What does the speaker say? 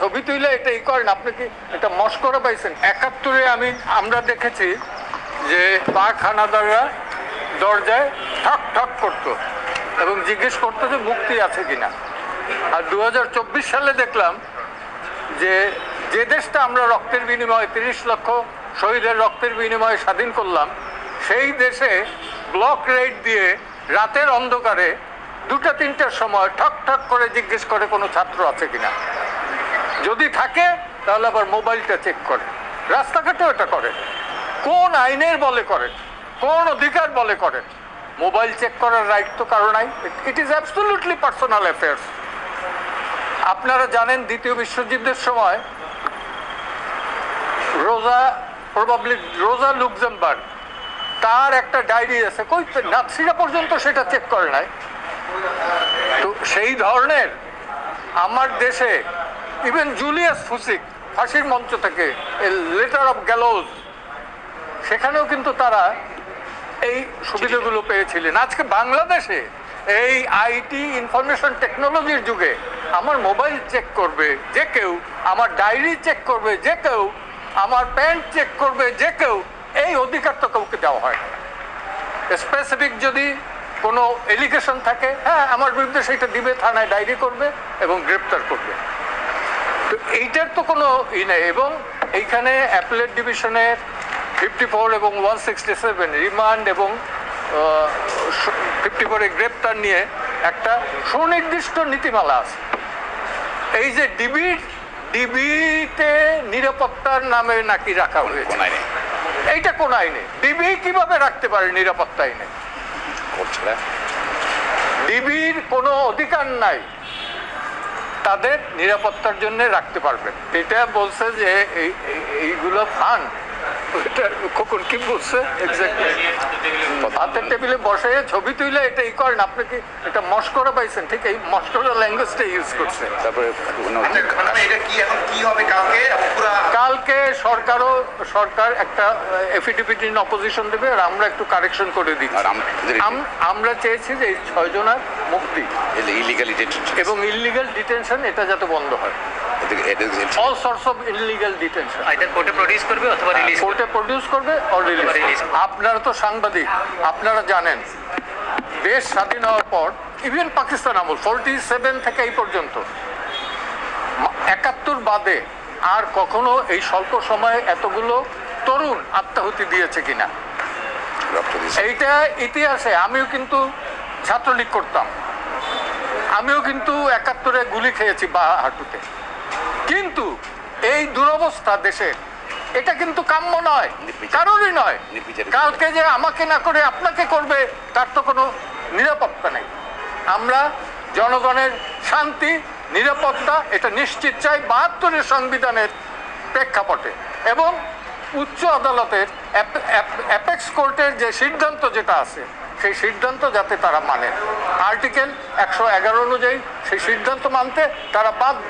ছবি তুলে এটা ই করেন, আপনি কি এটা মস্করা পাইছেন? একাত্তরে আমি, আমরা দেখেছি যে পাক হানাদাররা দরজায় ঠক ঠক করতো এবং জিজ্ঞেস করতো যে মুক্তি আছে কিনা। আর দু হাজার চব্বিশ সালে দেখলাম যে যে দেশটা আমরা রক্তের বিনিময়ে তিরিশ লক্ষ শহীদের রক্তের বিনিময়ে স্বাধীন করলাম, সেই দেশে ব্লক রেড দিয়ে রাতের অন্ধকারে দুটা তিনটার সময় ঠক ঠক করে জিজ্ঞেস করে কোনো ছাত্র আছে কিনা। যদি থাকে, তাহলে আবার মোবাইলটা চেক করে। রাস্তাঘাটেও এটা করে। কোন আইনের বলে করে? কোন অধিকার বলে করে? মোবাইল চেক করার রাইট তো কারও নাই। It is absolutely personal affairs আপনারা জানেন দ্বিতীয় বিশ্বযুদ্ধের সময় রোজা প্রবাবলি রোজা লুকজেমবার্গ তার একটা ডায়েরি আছে। কই নাৎসিরা পর্যন্ত সেটা চেক করে নাই। তো সেই ধরনের আমার দেশে ইভেন জুলিয়াস ফুসিক ফাঁসির মঞ্চ থেকে লেটার অফ গ্যালোজ সেখানেও কিন্তু তারা এই সুবিধাগুলো পেয়েছিলেন। আজকে বাংলাদেশে এই আইটি ইনফরমেশন টেকনোলজির যুগে আমার মোবাইল চেক করবে যে কেউ, আমার ডায়েরি চেক করবে যে কেউ, আমার প্যান্ট চেক করবে যে কেউ, এই অধিকার তো কাউকে দেওয়া হয় না। স্পেসিফিক যদি কোনো এলিগেশন থাকে হ্যাঁ আমার বিরুদ্ধে সেটা দিবে, থানায় ডায়েরি করবে এবং গ্রেপ্তার করবে। তো এইটার তো কোনো ই নেই এবং এইখানে অ্যাপেলেট ডিভিশনের ফিফটি ফোর এবং ওয়ান সিক্সটি সেভেন রিমান্ড এবং ফিফটি ফোরে গ্রেপ্তার নিয়ে একটা সুনির্দিষ্ট নীতিমালা আছে। এই যে ডিবি ডিবিতে নিরাপত্তার নামে নাকি রাখা হয়েছে। এইটা কোন আইনে ডিবি কীভাবে রাখতে পারে নিরাপত্তা আইনে ডিবির কোনো অধিকার নাই। তাদের নিরাপত্তার জন্য রাখতে পারবেন এটা বলছে যে এই এই- এইগুলো ফান কখন কি বলছে? হাতের টেবিলে বসে ছবি তুলে এটা ই করেন আপনি কি এটা মস্করা পাইছেন? ঠিক এই মস্করা ল্যাঙ্গুয়েজটা ইউজ করছে। তারপরে কোনো- মানে এটা কি এখন কি হবে? কালকে সরকারও সরকার একটা এফিডেভিট ইন অপোজিশন দেবে আর আমরা একটু কারেকশন করে দিচ্ছি। আর আমরা চেয়েছি যে এই ছয় জনের মুক্তি। ইলিগালি এবং ইলিগাল ডিটেনশন এটা যাতে বন্ধ হয়। All source of illegal detention either কোর্টে প্রডিউস করবে অথবা রিলিজ কোর্টে প্রডিউস করবে অর রিলিজ আপনারা তো সাংবাদিক আপনারা জানেন দেশ স্বাধীন হওয়ার পর ইভেন পাকিস্তান আমল ফোরটি সেভেন থেকে এই পর্যন্ত একাত্তর বাদে আর কখনো এই স্বল্প সময়ে এতগুলো তরুণ আত্মাহুতি দিয়েছে কিনা? এইটা ইতিহাসে আমিও কিন্তু ছাত্রলীগ করতাম। আমিও কিন্তু একাত্তরে গুলি খেয়েছি বা হাঁটুতে। কিন্তু এই দুরবস্থা দেশের এটা কিন্তু কাম্য নয় কারোরই নয়। কালকে যে আমাকে না করে আপনাকে করবে তার তো কোনো নিরাপত্তা নেই। আমরা জনগণের শান্তি নিরাপত্তা এটা নিশ্চিত চাই বাহাত্তরের সংবিধানের প্রেক্ষাপটে। এবং উচ্চ আদালতের অ্যাপেক্স কোর্টের যে সিদ্ধান্ত যেটা আছে সেই সিদ্ধান্ত যাতে তারা মানে। আর্টিকেল একশো এগারো অনুযায়ী সেই সিদ্ধান্ত মানতে তারা বাধ্য